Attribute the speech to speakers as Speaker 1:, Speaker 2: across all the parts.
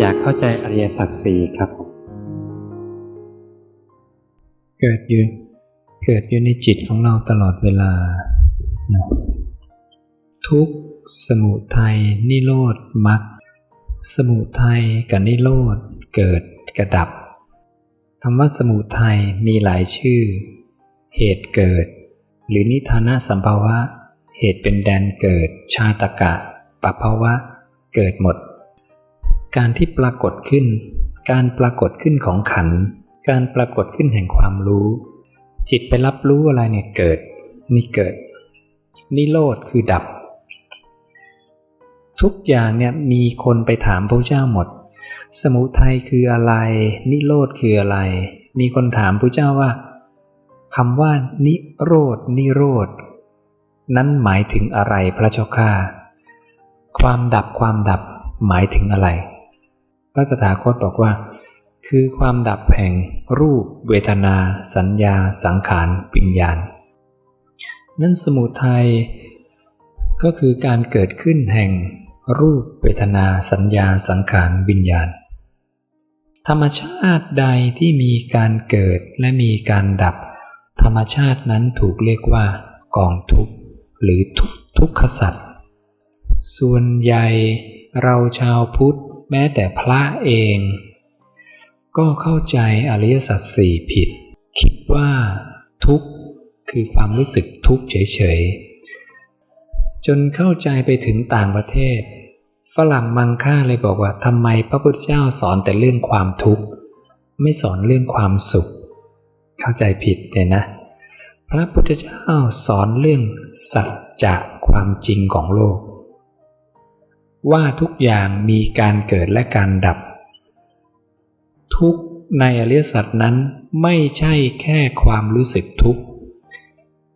Speaker 1: อยากเข้าใจอริยสัจสี่ครับ
Speaker 2: เกิดอยู่เกิดอยู่ในจิตของเราตลอดเวลา ทุกสมุทัยนิโรธมรรคสมุทัยกับนิโรธเกิดกระดับคำว่าสมุทัยมีหลายชื่อ เหตุเกิด หรือนิทานะสัมภาวะ เหตุเป็นแดนเกิด ชาตกะปภาวะ เกิดหมด การที่ปรากฏขึ้น การปรากฏขึ้นของขัน การปรากฏขึ้นแห่งความรู้ จิตไปรับรู้อะไรเนี่ยเกิด นี่เกิด นิโรธคือดับ ทุกอย่างเนี่ยมีคนไปถามพระเจ้าหมด สมุทัยคืออะไร นิโรธคืออะไร มีคนถามพระเจ้าว่าคำว่า นิโรธนิโรธนั้นหมายถึงอะไรพระเจ้าข้าความดับความดับหมายถึงอะไร พระตถาคตบอกว่า คือความดับแห่งรูปเวทนา สัญญา สังขารวิญญาณ นั่นสมุทัยก็คือการเกิดขึ้นแห่งรูปเวทนาสัญญาสังขารวิญญาณ ธรรมชาติใดที่มีการเกิดและมีการดับ ธรรมชาตินั้นถูกเรียกว่ากองทุกข์หรือทุกทุกขสัตว์ส่วนใหญ่เราชาวพุทธ แม้แต่พระเอง ก็เข้าใจอริยสัจสี่ผิด คิดว่าทุกข์คือความรู้สึกทุกข์เฉยๆ จนเข้าใจไปถึงต่างประเทศ ฝรั่งมังค่าเลยบอกว่าทำไมพระพุทธเจ้าสอนแต่เรื่องความทุกข์ ไม่สอนเรื่องความสุข เข้าใจผิดเนี่ยนะ พระพุทธเจ้าสอนเรื่องสัจจะความจริงของโลก ว่าทุกอย่างมีการเกิดและการดับ ทุกในอริยสัจนั้นไม่ใช่แค่ความรู้สึกทุกข์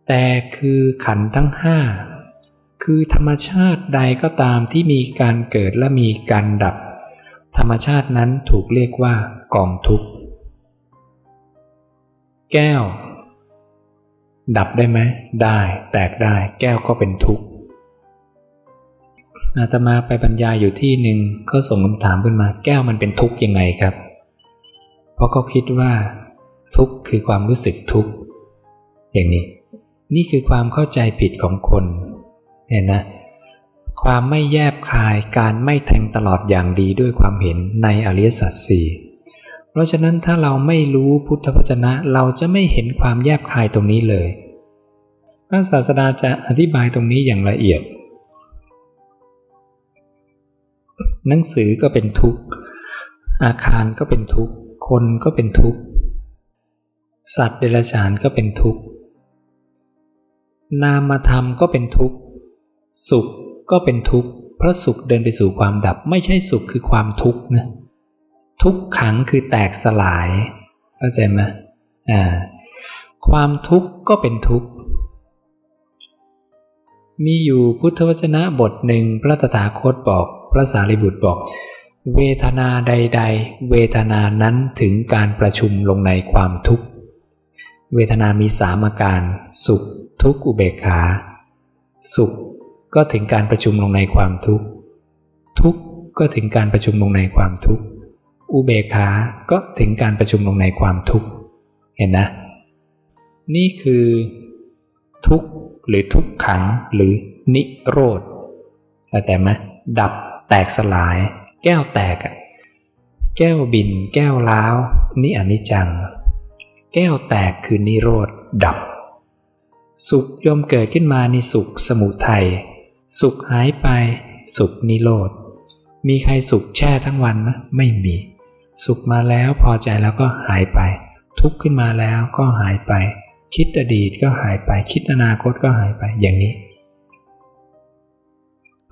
Speaker 2: แต่คือขันทั้งห้าคือธรรมชาติใดก็ตามที่มีการเกิดและมีการดับ ธรรมชาตินั้นถูกเรียกว่ากองทุกข์แก้ว ดับได้ไหมได้แตกได้แก้วก็เป็นทุกข์ อาตมาไปบรรยายอยู่ที่หนึ่งเขาส่งคำถามขึ้นมาแก้วมันเป็นทุกข์ยังไงครับ เพราะเขาคิดว่า ทุกข์คือความรู้สึกทุกข์อย่างนี้ นี่คือความเข้าใจผิดของคนเห็นนะความไม่แยบคายการไม่แทงตลอดอย่างดีด้วยความเห็นในอริยสัจสี่เพราะฉะนั้นถ้าเราไม่รู้พุทธวจนะ เราจะไม่เห็นความแยบคายตรงนี้เลย พระศาสดาจะอธิบายตรงนี้อย่างละเอียด หนังสือก็เป็นทุกข์ อาคารก็เป็นทุกข์ คนก็เป็นทุกข์ สัตว์เดรัจฉานก็เป็นทุกข์ นามธรรมก็เป็นทุกข์ สุขก็เป็นทุกข์ เพราะสุขเดินไปสู่ความดับ ไม่ใช่สุขคือความทุกข์นะ ทุกขังคือแตกสลาย เข้าใจไหมอ่า ความทุกข์ก็เป็นทุกข์มีอยู่พุทธวจนะบทหนึ่งพระตถาคตบอก พระสารีบุตรบอก เวทนาใด ๆ เวทนานั้นถึงการประชุมลงในความทุกข์ เวทนามีสามอาการ สุข ทุกข์อุเบกขา สุขก็ถึงการประชุมลงในความทุกข์ ทุกข์ก็ถึงการประชุมลงในความทุกข์ อุเบกขา ก็ถึงการประชุมลงในความทุกข์ เห็นนะ นี่คือ ทุกข์หรือทุกขังหรือนิโรธเข้าใจไหมดับ แตกสลาย แก้วแตก แก้วบิน แก้วล้าวนี่อนิจจัง แก้วแตกคือนิโรธดับ สุขยมเกิดขึ้นมาในสุขสมุทัยสุขหายไป สุขนิโรธมีใครสุขแช่ทั้งวันไหมไม่มี สุขมาแล้วพอใจแล้วก็หายไป ทุกข์ขึ้นมาแล้วก็หายไป คิดอดีตก็หายไป คิดอนาคตก็หายไปอย่างนี้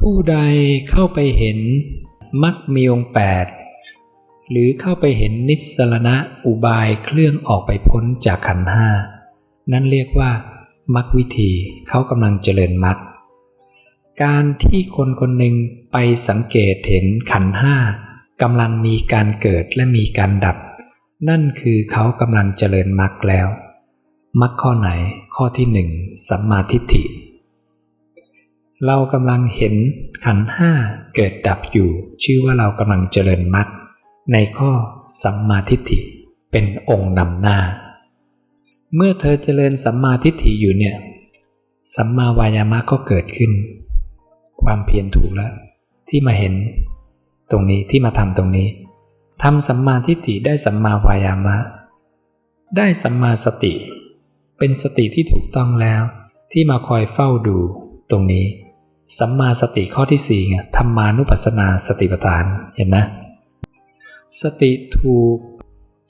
Speaker 2: ผู้ใดเข้าไปเห็นมักมีองแปดหรือเข้าไปเห็นนิสรณะอุบายเครื่องออกไปพ้นจากขันห้านั่นเรียกว่ามักวิธีเขากำลังเจริญมักการที่คนคนหนึ่งไปสังเกตเห็นขันห้ากำลังมีการเกิดและมีการดับ นั่นคือเขากำลังเจริญมักแล้วมักข้อไหนข้อที่หนึ่งสัมมาทิฏฐิ เรากำลังเห็นขันห้าเกิดดับอยู่ ชื่อว่าเรากำลังเจริญมรรคในข้อสัมมาทิฏฐิเป็นองค์นำหน้า เมื่อเธอเจริญสัมมาทิฏฐิอยู่เนี่ย สัมมาวายามะก็เกิดขึ้น ความเพียรถูกแล้ว ที่มาเห็น ตรงนี้ที่มาทำตรงนี้ทำสัมมาทิฏฐิได้สัมมาวายามะ ได้สัมมาสติ เป็นสติที่ถูกต้องแล้ว ที่มาคอยเฝ้าดูตรงนี้ สัมมาสติข้อที่สี่ไงธรรมานุปัสสนาสติปัฏฐานเห็นนะ สติถูก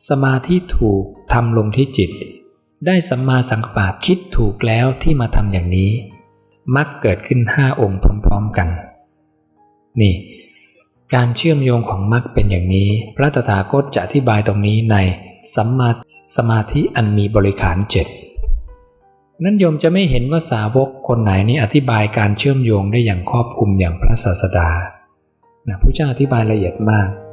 Speaker 2: สมาธิถูกทำลงที่จิต ได้สัมมาสังกปะคิดถูกแล้วที่มาทำอย่างนี้ มักเกิดขึ้นห้าองค์พร้อมๆกัน นี่ การเชื่อมโยงของมรรคเป็นอย่างนี้ พระตถาคตจะอธิบายตรงนี้ในสัมมาสมาธิอันมีบริขารเจ็ด นั้นโยมจะไม่เห็นว่าสาวกคนไหนนี้อธิบายการเชื่อมโยงได้อย่างครอบคลุมอย่างพระศาสดานะพระเจ้าอธิบายละเอียดมาก「